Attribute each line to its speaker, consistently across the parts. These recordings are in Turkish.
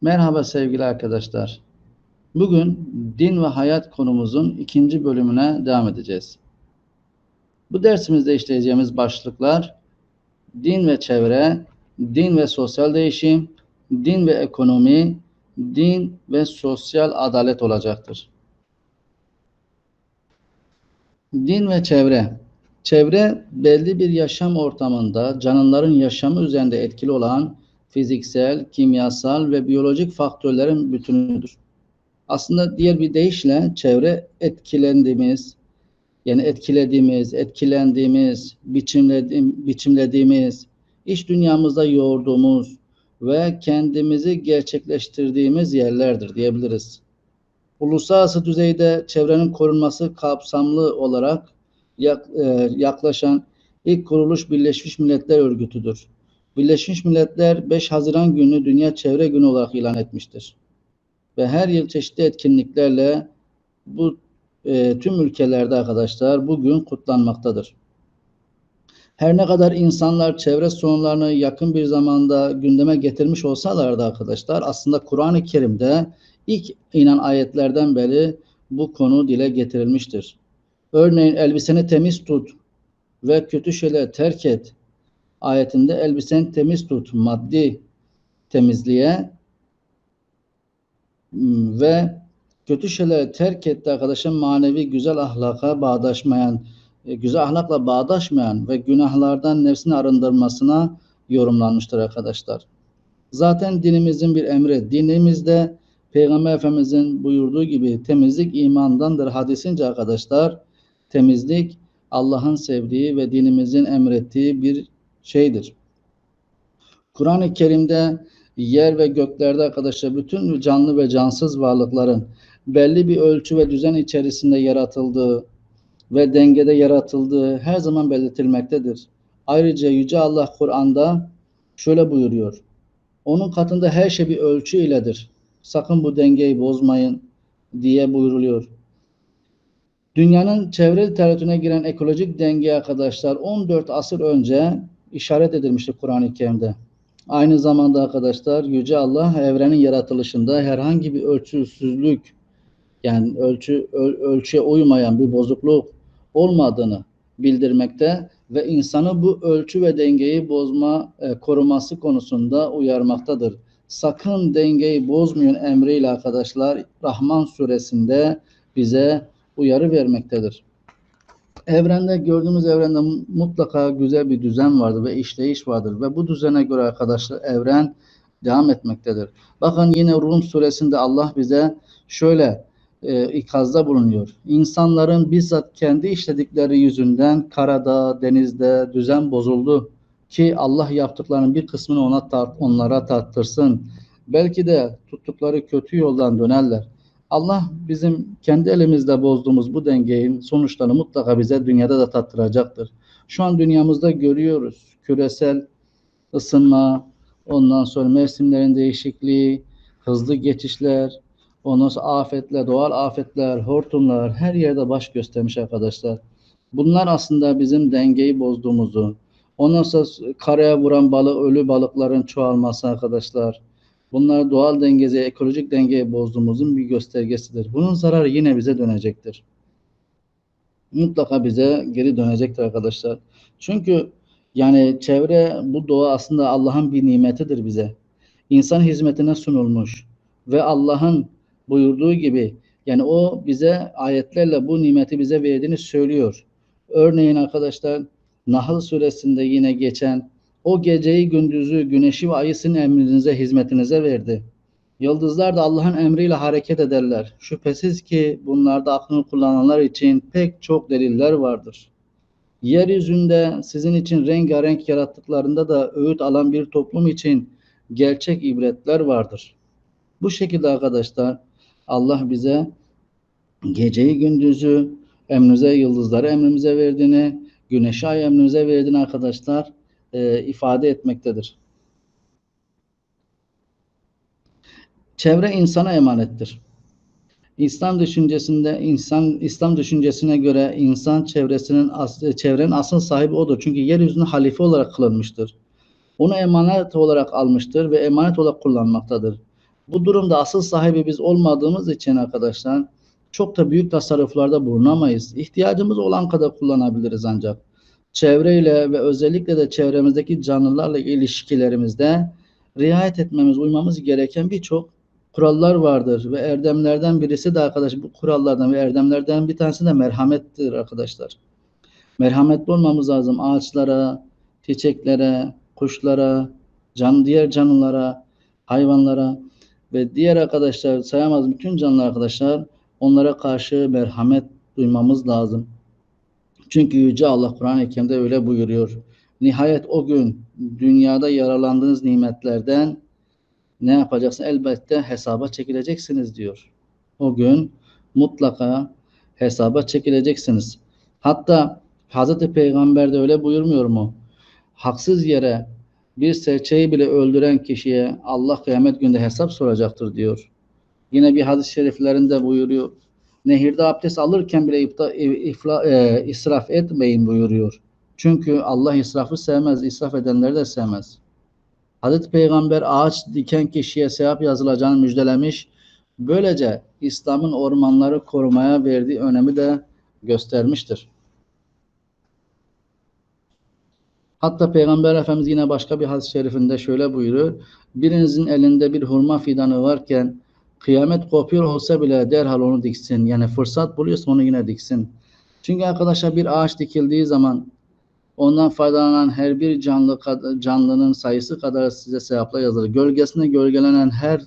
Speaker 1: Merhaba sevgili arkadaşlar. Bugün din ve hayat konumuzun ikinci bölümüne devam edeceğiz. Bu dersimizde işleyeceğimiz başlıklar din ve çevre, din ve sosyal değişim, din ve ekonomi, din ve sosyal adalet olacaktır. Din ve çevre. Çevre belli bir yaşam ortamında canlıların yaşamı üzerinde etkili olan fiziksel, kimyasal ve biyolojik faktörlerin bütünüdür. Aslında diğer bir deyişle çevre etkilendiğimiz, yani etkilediğimiz, etkilendiğimiz, biçimlediğimiz, biçimlediğimiz, iş dünyamızda yoğurduğumuz ve kendimizi gerçekleştirdiğimiz yerlerdir diyebiliriz. Uluslararası düzeyde çevrenin korunması kapsamlı olarak e, yaklaşan ilk kuruluş Birleşmiş Milletler Örgütü'dür. Birleşmiş Milletler 5 Haziran günü Dünya Çevre Günü olarak ilan etmiştir. Ve her yıl çeşitli etkinliklerle bu e, tüm ülkelerde arkadaşlar bugün kutlanmaktadır. Her ne kadar insanlar çevre sorunlarını yakın bir zamanda gündeme getirmiş olsalar da arkadaşlar aslında Kur'an-ı Kerim'de ilk inen ayetlerden beri bu konu dile getirilmiştir. Örneğin elbiseni temiz tut ve kötü şeyleri terk et ayetinde elbisen temiz tut, maddi temizliğe ve kötü şeyleri terk etti arkadaşım manevi güzel ahlaka bağdaşmayan, e, güzel ahlakla bağdaşmayan ve günahlardan nefsini arındırmasına yorumlanmıştır arkadaşlar. Zaten dinimizin bir emri. Dinimizde Peygamber Efendimizin buyurduğu gibi temizlik imandandır hadisince arkadaşlar. Temizlik Allah'ın sevdiği ve dinimizin emrettiği bir şeydir. Kur'an-ı Kerim'de yer ve göklerde arkadaşlar bütün canlı ve cansız varlıkların belli bir ölçü ve düzen içerisinde yaratıldığı ve dengede yaratıldığı her zaman belirtilmektedir. Ayrıca Yüce Allah Kur'an'da şöyle buyuruyor. Onun katında her şey bir ölçü iledir. Sakın bu dengeyi bozmayın diye buyuruluyor. Dünyanın çevre literatürüne giren ekolojik denge arkadaşlar 14 asır önce işaret edilmiştir Kur'an-ı Kerim'de. Aynı zamanda arkadaşlar Yüce Allah evrenin yaratılışında herhangi bir ölçüsüzlük yani ölçü öl, ölçüye uymayan bir bozukluk olmadığını bildirmekte ve insanı bu ölçü ve dengeyi bozma e, koruması konusunda uyarmaktadır. Sakın dengeyi bozmayın emriyle arkadaşlar Rahman suresinde bize uyarı vermektedir. Evrende gördüğümüz evrende mutlaka güzel bir düzen vardır ve işleyiş vardır ve bu düzene göre arkadaşlar evren devam etmektedir. Bakın yine Rum suresinde Allah bize şöyle e, ikazda bulunuyor. İnsanların bizzat kendi işledikleri yüzünden karada, denizde düzen bozuldu ki Allah yaptıklarının bir kısmını ona tart, onlara tarttırsın. Belki de tuttukları kötü yoldan dönerler. Allah bizim kendi elimizde bozduğumuz bu dengeyin sonuçlarını mutlaka bize dünyada da tattıracaktır. Şu an dünyamızda görüyoruz küresel ısınma, ondan sonra mevsimlerin değişikliği, hızlı geçişler, ondan sonra afetler, doğal afetler, hortumlar her yerde baş göstermiş arkadaşlar. Bunlar aslında bizim dengeyi bozduğumuzu, ondan sonra karaya vuran balık, ölü balıkların çoğalması arkadaşlar, Bunlar doğal dengesi, ekolojik dengeyi bozduğumuzun bir göstergesidir. Bunun zararı yine bize dönecektir. Mutlaka bize geri dönecektir arkadaşlar. Çünkü yani çevre, bu doğa aslında Allah'ın bir nimetidir bize. İnsan hizmetine sunulmuş ve Allah'ın buyurduğu gibi yani o bize ayetlerle bu nimeti bize verdiğini söylüyor. Örneğin arkadaşlar Nahl suresinde yine geçen o geceyi, gündüzü, güneşi ve ayı sizin emrinize, hizmetinize verdi. Yıldızlar da Allah'ın emriyle hareket ederler. Şüphesiz ki bunlarda aklını kullananlar için pek çok deliller vardır. Yeryüzünde sizin için rengarenk yarattıklarında da öğüt alan bir toplum için gerçek ibretler vardır. Bu şekilde arkadaşlar Allah bize geceyi gündüzü emrimize yıldızları emrimize verdiğini, güneşi ay emrimize verdiğini arkadaşlar e, ifade etmektedir. Çevre insana emanettir. İslam düşüncesinde insan İslam düşüncesine göre insan çevresinin çevrenin asıl sahibi odur. Çünkü yeryüzünde halife olarak kılınmıştır. Onu emanet olarak almıştır ve emanet olarak kullanmaktadır. Bu durumda asıl sahibi biz olmadığımız için arkadaşlar çok da büyük tasarruflarda bulunamayız. İhtiyacımız olan kadar kullanabiliriz ancak. Çevreyle ve özellikle de çevremizdeki canlılarla ilişkilerimizde riayet etmemiz, uymamız gereken birçok kurallar vardır ve erdemlerden birisi de arkadaş bu kurallardan ve erdemlerden bir tanesi de merhamettir arkadaşlar. Merhametli olmamız lazım ağaçlara, çiçeklere, kuşlara, can diğer canlılara, hayvanlara ve diğer arkadaşlar sayamaz bütün canlı arkadaşlar onlara karşı merhamet duymamız lazım. Çünkü Yüce Allah Kur'an-ı Kerim'de öyle buyuruyor. Nihayet o gün dünyada yaralandığınız nimetlerden ne yapacaksın? Elbette hesaba çekileceksiniz diyor. O gün mutlaka hesaba çekileceksiniz. Hatta Hazreti Peygamber de öyle buyurmuyor mu? Haksız yere bir serçeyi bile öldüren kişiye Allah kıyamet günde hesap soracaktır diyor. Yine bir hadis-i şeriflerinde buyuruyor. Nehirde abdest alırken bile ifta, ifla, e, israf etmeyin buyuruyor. Çünkü Allah israfı sevmez, israf edenleri de sevmez. Hazreti Peygamber ağaç diken kişiye sevap yazılacağını müjdelemiş. Böylece İslam'ın ormanları korumaya verdiği önemi de göstermiştir. Hatta Peygamber Efendimiz yine başka bir hadis-i şerifinde şöyle buyuruyor. Birinizin elinde bir hurma fidanı varken kıyamet kopuyor olsa bile derhal onu diksin. Yani fırsat buluyorsa onu yine diksin. Çünkü arkadaşlar bir ağaç dikildiği zaman ondan faydalanan her bir canlı canlının sayısı kadar size sevaplar yazılır. Gölgesine gölgelenen her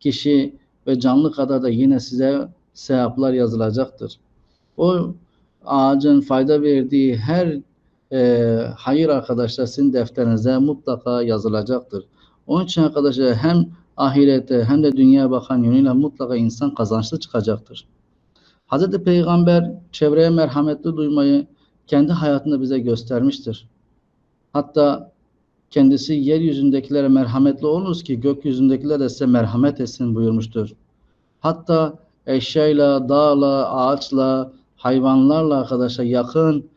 Speaker 1: kişi ve canlı kadar da yine size sevaplar yazılacaktır. O ağacın fayda verdiği her e, hayır arkadaşlar sizin defterinize mutlaka yazılacaktır. Onun için arkadaşlar hem ahirete hem de dünyaya bakan yönüyle mutlaka insan kazançlı çıkacaktır. Hz. Peygamber çevreye merhametli duymayı kendi hayatında bize göstermiştir. Hatta kendisi yeryüzündekilere merhametli olunuz ki gökyüzündekiler de size merhamet etsin buyurmuştur. Hatta eşyayla, dağla, ağaçla, hayvanlarla arkadaşlar yakın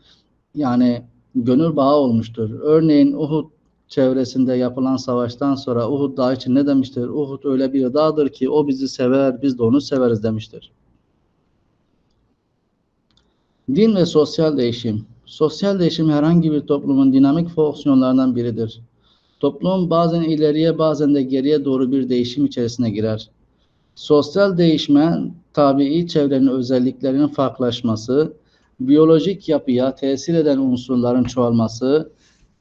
Speaker 1: yani gönül bağı olmuştur. Örneğin Uhud çevresinde yapılan savaştan sonra Uhud dağı için ne demiştir? Uhud öyle bir dağdır ki o bizi sever, biz de onu severiz demiştir. Din ve sosyal değişim. Sosyal değişim herhangi bir toplumun dinamik fonksiyonlarından biridir. Toplum bazen ileriye bazen de geriye doğru bir değişim içerisine girer. Sosyal değişme, tabii çevrenin özelliklerinin farklılaşması, biyolojik yapıya tesir eden unsurların çoğalması,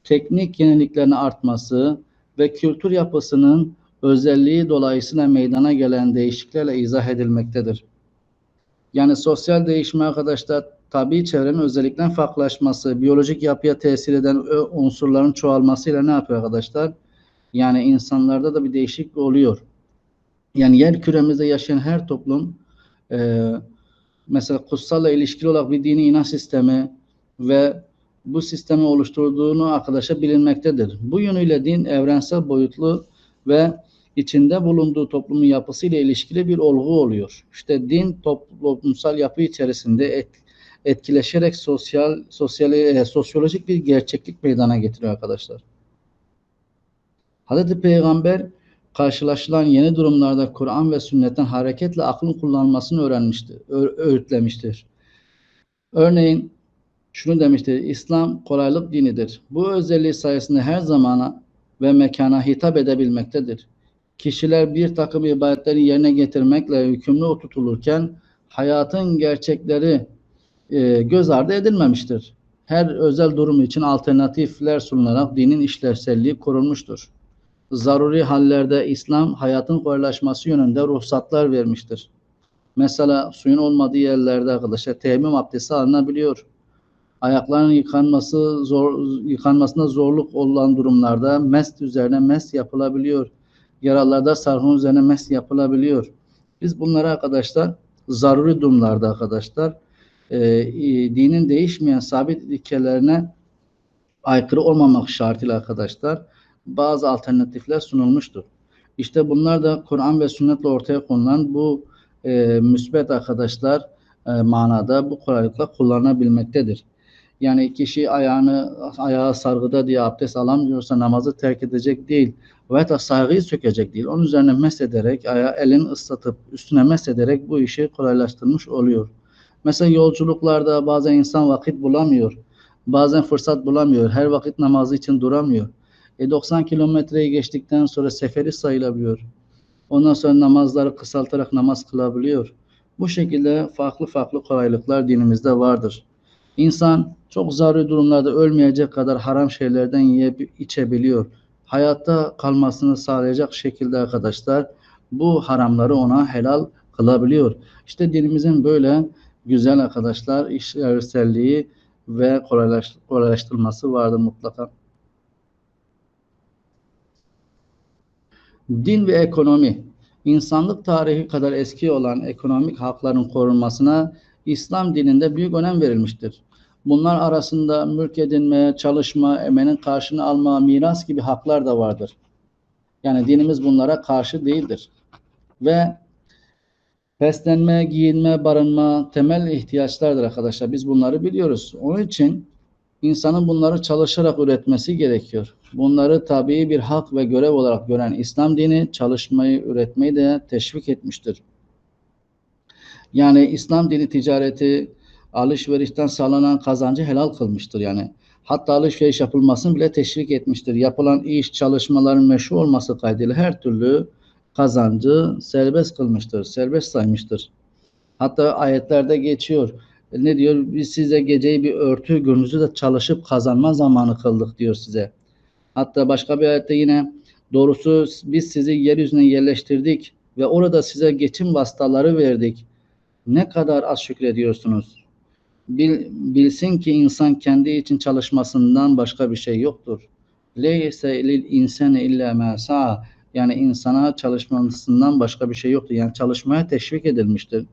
Speaker 1: teknik yeniliklerin artması ve kültür yapısının özelliği dolayısıyla meydana gelen değişikliklerle izah edilmektedir. Yani sosyal değişme arkadaşlar tabii çevrenin özellikten farklılaşması, biyolojik yapıya tesir eden unsurların çoğalmasıyla ne yapıyor arkadaşlar? Yani insanlarda da bir değişiklik oluyor. Yani yer küremizde yaşayan her toplum e, mesela kutsalla ilişkili olarak bir dini inanç sistemi ve bu sistemi oluşturduğunu arkadaşa bilinmektedir. Bu yönüyle din evrensel boyutlu ve içinde bulunduğu toplumun yapısıyla ilişkili bir olgu oluyor. İşte din toplumsal yapı içerisinde et, etkileşerek sosyal, sosyal e, sosyolojik bir gerçeklik meydana getiriyor arkadaşlar. Hazreti Peygamber karşılaşılan yeni durumlarda Kur'an ve sünnetten hareketle aklın kullanılmasını öğrenmiştir, öğütlemiştir. Örneğin şunu demiştir, İslam kolaylık dinidir. Bu özelliği sayesinde her zamana ve mekana hitap edebilmektedir. Kişiler bir takım ibadetleri yerine getirmekle yükümlü tutulurken hayatın gerçekleri e, göz ardı edilmemiştir. Her özel durum için alternatifler sunularak dinin işlevselliği korunmuştur zaruri hallerde İslam hayatın kolaylaşması yönünde ruhsatlar vermiştir. Mesela suyun olmadığı yerlerde arkadaşlar teyemmüm abdesti alınabiliyor. Ayakların yıkanması zor, yıkanmasında zorluk olan durumlarda mest üzerine mest yapılabiliyor. Yaralarda sarhun üzerine mest yapılabiliyor. Biz bunları arkadaşlar zaruri durumlarda arkadaşlar e, dinin değişmeyen sabit ilkelerine aykırı olmamak şartıyla arkadaşlar bazı alternatifler sunulmuştur. İşte bunlar da Kur'an ve sünnetle ortaya konulan bu e, müsbet arkadaşlar e, manada bu kolaylıkla kullanılabilmektedir. Yani kişi ayağını ayağı sargıda diye abdest alamıyorsa namazı terk edecek değil. Veya da sökecek değil. Onun üzerine mesederek, ayağı elini ıslatıp üstüne mesederek bu işi kolaylaştırmış oluyor. Mesela yolculuklarda bazen insan vakit bulamıyor. Bazen fırsat bulamıyor. Her vakit namazı için duramıyor. E 90 kilometreyi geçtikten sonra seferi sayılabiliyor. Ondan sonra namazları kısaltarak namaz kılabiliyor. Bu şekilde farklı farklı kolaylıklar dinimizde vardır. İnsan çok zaruri durumlarda ölmeyecek kadar haram şeylerden yiyip içebiliyor. Hayatta kalmasını sağlayacak şekilde arkadaşlar bu haramları ona helal kılabiliyor. İşte dinimizin böyle güzel arkadaşlar işlevselliği ve kolaylaştırılması vardır mutlaka. Din ve ekonomi. İnsanlık tarihi kadar eski olan ekonomik hakların korunmasına İslam dininde büyük önem verilmiştir. Bunlar arasında mülk edinme, çalışma, emeğin karşını alma, miras gibi haklar da vardır. Yani dinimiz bunlara karşı değildir. Ve beslenme, giyinme, barınma temel ihtiyaçlardır arkadaşlar. Biz bunları biliyoruz. Onun için insanın bunları çalışarak üretmesi gerekiyor. Bunları tabii bir hak ve görev olarak gören İslam dini çalışmayı, üretmeyi de teşvik etmiştir. Yani İslam dini ticareti, alışverişten sağlanan kazancı helal kılmıştır yani. Hatta alışveriş yapılmasını bile teşvik etmiştir. Yapılan iş, çalışmaların meşru olması kaydıyla her türlü kazancı serbest kılmıştır, serbest saymıştır. Hatta ayetlerde geçiyor. Ne diyor? Biz size geceyi bir örtü, gündüzü de çalışıp kazanma zamanı kıldık diyor size. Hatta başka bir ayette yine doğrusu biz sizi yeryüzüne yerleştirdik ve orada size geçim vasıtaları verdik. Ne kadar az şükrediyorsunuz. Bil, bilsin ki insan kendi için çalışmasından başka bir şey yoktur. Leyse lil insane illa ma Yani insana çalışmasından başka bir şey yoktur. Yani çalışmaya teşvik edilmiştir.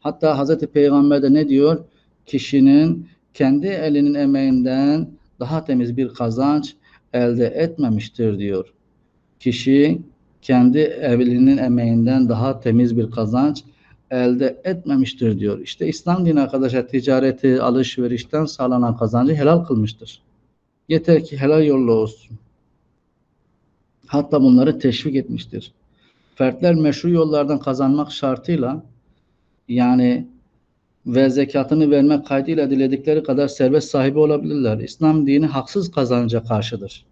Speaker 1: Hatta Hazreti Peygamber de ne diyor? Kişinin kendi elinin emeğinden daha temiz bir kazanç elde etmemiştir diyor. Kişi kendi elinin emeğinden daha temiz bir kazanç elde etmemiştir diyor. İşte İslam dini arkadaşlar ticareti, alışverişten sağlanan kazancı helal kılmıştır. Yeter ki helal yolla olsun. Hatta bunları teşvik etmiştir. Fertler meşru yollardan kazanmak şartıyla yani ve zekatını vermek kaydıyla diledikleri kadar serbest sahibi olabilirler. İslam dini haksız kazanca karşıdır.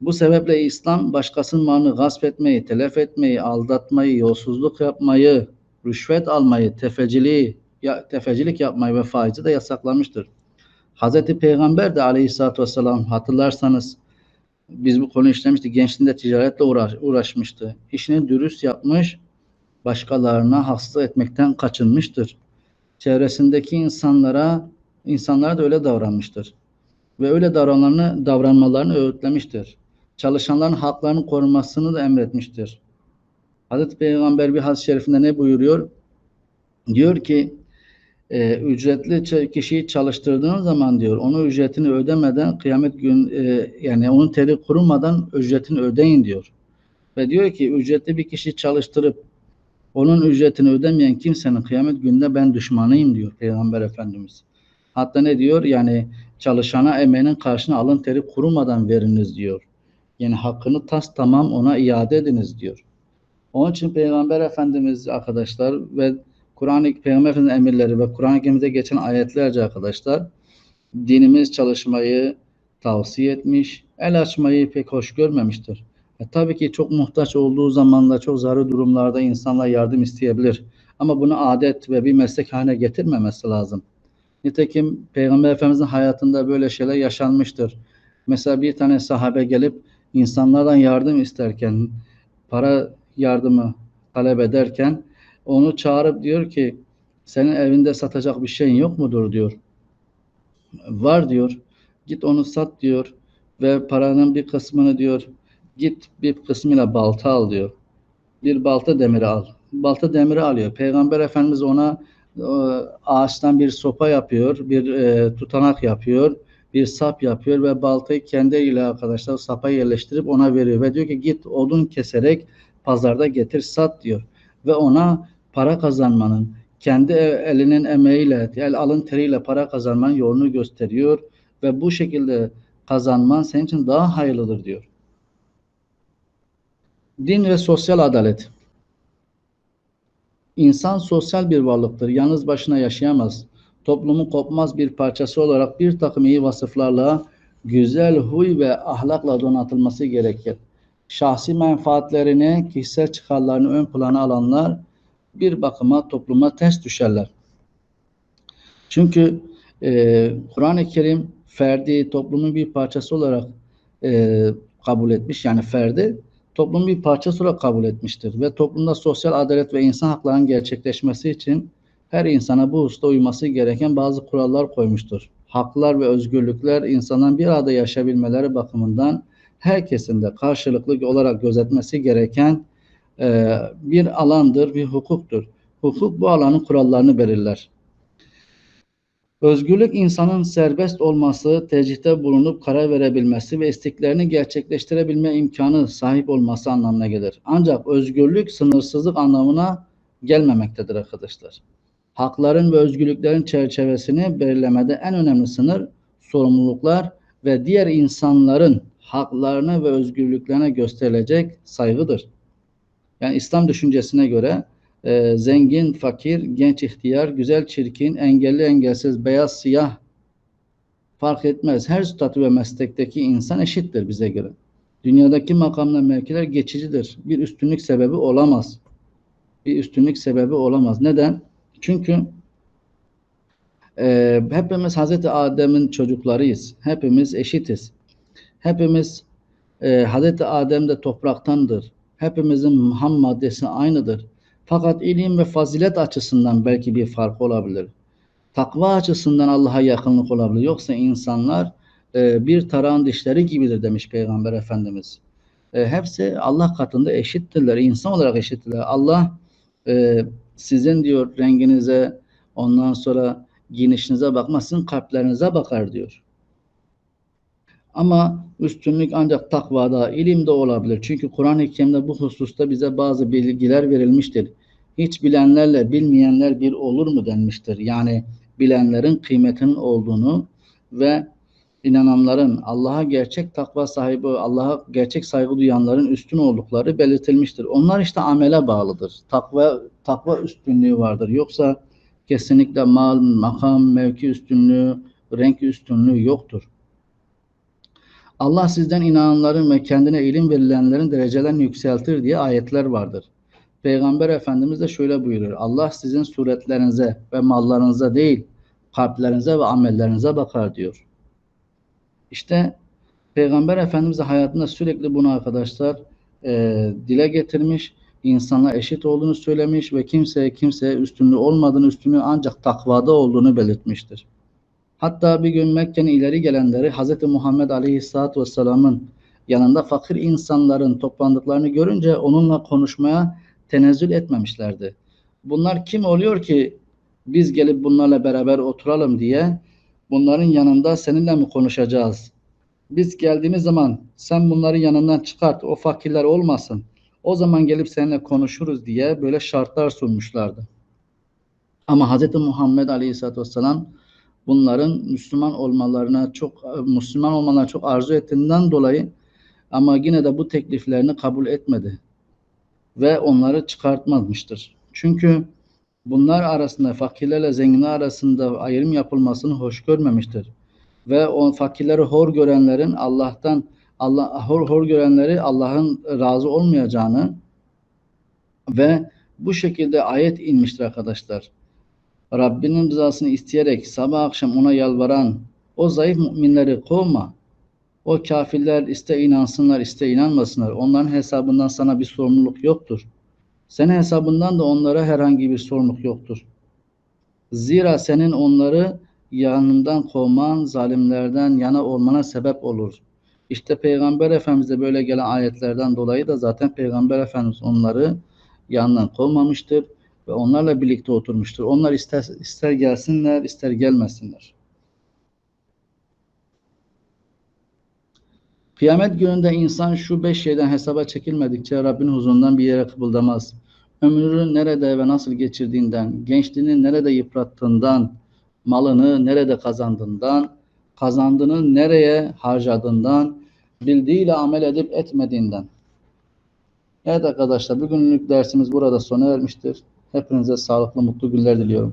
Speaker 1: Bu sebeple İslam başkasının malını gasp etmeyi, telef etmeyi, aldatmayı, yolsuzluk yapmayı, rüşvet almayı, tefeciliği, ya, tefecilik yapmayı ve faizi de yasaklamıştır. Hazreti Peygamber de aleyhissalatü vesselam hatırlarsanız biz bu konu işlemiştik. Gençliğinde ticaretle uğraş, uğraşmıştı. İşini dürüst yapmış, başkalarına hasta etmekten kaçınmıştır. Çevresindeki insanlara insanlara da öyle davranmıştır. Ve öyle davranmalarını, davranmalarını öğütlemiştir. Çalışanların haklarının korunmasını da emretmiştir. Hazreti Peygamber bir hadis-i şerifinde ne buyuruyor? Diyor ki e, ücretli kişiyi çalıştırdığınız zaman diyor onu ücretini ödemeden kıyamet gün e, yani onun teri kurumadan ücretini ödeyin diyor. Ve diyor ki ücretli bir kişi çalıştırıp onun ücretini ödemeyen kimsenin kıyamet gününde ben düşmanıyım diyor Peygamber Efendimiz. Hatta ne diyor? Yani çalışana emeğinin karşına alın teri kurumadan veriniz diyor. Yani hakkını tas tamam ona iade ediniz diyor. Onun için Peygamber Efendimiz arkadaşlar ve Kur'an-ı Peygamber Efendimiz emirleri ve Kur'an-ı Kerim'de geçen ayetlerce arkadaşlar dinimiz çalışmayı tavsiye etmiş, el açmayı pek hoş görmemiştir. E, tabii ki çok muhtaç olduğu zamanla, çok zararlı durumlarda insanlar yardım isteyebilir. Ama bunu adet ve bir meslek haline getirmemesi lazım. Nitekim Peygamber Efendimiz'in hayatında böyle şeyler yaşanmıştır. Mesela bir tane sahabe gelip insanlardan yardım isterken, para yardımı talep ederken onu çağırıp diyor ki senin evinde satacak bir şeyin yok mudur diyor. Var diyor. Git onu sat diyor ve paranın bir kısmını diyor git bir kısmıyla balta al diyor. Bir balta demiri al. Balta demiri alıyor. Peygamber Efendimiz ona e, ağaçtan bir sopa yapıyor, bir e, tutanak yapıyor, bir sap yapıyor ve baltayı kendi ile arkadaşlar sapa yerleştirip ona veriyor ve diyor ki git odun keserek pazarda getir sat diyor. Ve ona para kazanmanın, kendi elinin emeğiyle, el alın teriyle para kazanmanın yolunu gösteriyor ve bu şekilde kazanman senin için daha hayırlıdır diyor. Din ve sosyal adalet. İnsan sosyal bir varlıktır. Yalnız başına yaşayamaz. Toplumun kopmaz bir parçası olarak bir takım iyi vasıflarla, güzel huy ve ahlakla donatılması gerekir. Şahsi menfaatlerini, kişisel çıkarlarını ön plana alanlar bir bakıma topluma ters düşerler. Çünkü e, Kur'an-ı Kerim ferdi toplumun bir parçası olarak e, kabul etmiş. Yani ferdi toplumun bir parçası olarak kabul etmiştir. Ve toplumda sosyal adalet ve insan haklarının gerçekleşmesi için her insana bu hususta uyması gereken bazı kurallar koymuştur. Haklar ve özgürlükler insanların bir arada yaşayabilmeleri bakımından herkesin de karşılıklı olarak gözetmesi gereken e, bir alandır, bir hukuktur. Hukuk bu alanın kurallarını belirler. Özgürlük insanın serbest olması, tercihte bulunup karar verebilmesi ve isteklerini gerçekleştirebilme imkanı sahip olması anlamına gelir. Ancak özgürlük sınırsızlık anlamına gelmemektedir arkadaşlar. Hakların ve özgürlüklerin çerçevesini belirlemede en önemli sınır sorumluluklar ve diğer insanların haklarına ve özgürlüklerine gösterilecek saygıdır. Yani İslam düşüncesine göre e, zengin, fakir, genç, ihtiyar, güzel, çirkin, engelli, engelsiz, beyaz, siyah fark etmez. Her statü ve meslekteki insan eşittir bize göre. Dünyadaki makamla mevkiler geçicidir. Bir üstünlük sebebi olamaz. Bir üstünlük sebebi olamaz. Neden? Çünkü e, hepimiz Hazreti Adem'in çocuklarıyız. Hepimiz eşitiz. Hepimiz e, Hazreti Adem de topraktandır. Hepimizin ham maddesi aynıdır. Fakat ilim ve fazilet açısından belki bir fark olabilir. Takva açısından Allah'a yakınlık olabilir. Yoksa insanlar e, bir tarağın dişleri gibidir demiş Peygamber Efendimiz. E, hepsi Allah katında eşittirler. insan olarak eşittirler. Allah e, sizin diyor renginize ondan sonra giyinişinize bakmaz. Sizin kalplerinize bakar diyor. Ama üstünlük ancak takvada, ilimde olabilir. Çünkü Kur'an-ı Kerim'de bu hususta bize bazı bilgiler verilmiştir. Hiç bilenlerle bilmeyenler bir olur mu denmiştir. Yani bilenlerin kıymetinin olduğunu ve inananların Allah'a gerçek takva sahibi, Allah'a gerçek saygı duyanların üstün oldukları belirtilmiştir. Onlar işte amele bağlıdır. Takva takva üstünlüğü vardır. Yoksa kesinlikle mal, makam, mevki üstünlüğü, renk üstünlüğü yoktur. Allah sizden inananların ve kendine ilim verilenlerin derecelerini yükseltir diye ayetler vardır. Peygamber Efendimiz de şöyle buyuruyor. Allah sizin suretlerinize ve mallarınıza değil, kalplerinize ve amellerinize bakar diyor. İşte Peygamber Efendimiz de hayatında sürekli bunu arkadaşlar e, dile getirmiş. İnsanlar eşit olduğunu söylemiş ve kimseye kimseye üstünlüğü olmadığını, üstünlüğü ancak takvada olduğunu belirtmiştir. Hatta bir gün Mekke'nin ileri gelenleri Hz. Muhammed Aleyhisselatü Vesselam'ın yanında fakir insanların toplandıklarını görünce onunla konuşmaya tenezzül etmemişlerdi. Bunlar kim oluyor ki biz gelip bunlarla beraber oturalım diye bunların yanında seninle mi konuşacağız? Biz geldiğimiz zaman sen bunların yanından çıkart, o fakirler olmasın. O zaman gelip seninle konuşuruz diye böyle şartlar sunmuşlardı. Ama Hz. Muhammed Aleyhisselatü Vesselam bunların Müslüman olmalarına çok Müslüman olmalarına çok arzu ettiğinden dolayı ama yine de bu tekliflerini kabul etmedi ve onları çıkartmamıştır. Çünkü bunlar arasında fakirlerle zenginler arasında ayrım yapılmasını hoş görmemiştir. Ve o fakirleri hor görenlerin Allah'tan Allah hor hor görenleri Allah'ın razı olmayacağını ve bu şekilde ayet inmiştir arkadaşlar. Rabbinin rızasını isteyerek sabah akşam ona yalvaran o zayıf müminleri kovma. O kafirler iste inansınlar iste inanmasınlar. Onların hesabından sana bir sorumluluk yoktur. Senin hesabından da onlara herhangi bir sorumluluk yoktur. Zira senin onları yanından kovman zalimlerden yana olmana sebep olur. İşte Peygamber Efendimiz'e böyle gelen ayetlerden dolayı da zaten Peygamber Efendimiz onları yanından kovmamıştır ve onlarla birlikte oturmuştur. Onlar ister, ister gelsinler, ister gelmesinler. Kıyamet gününde insan şu beş şeyden hesaba çekilmedikçe Rabbin huzurundan bir yere kıpıldamaz. ömrünü nerede ve nasıl geçirdiğinden, gençliğini nerede yıprattığından, malını nerede kazandığından, kazandığını nereye harcadığından, bildiğiyle amel edip etmediğinden. Evet arkadaşlar bugünlük dersimiz burada sona ermiştir. Hepinize sağlıklı, mutlu günler diliyorum.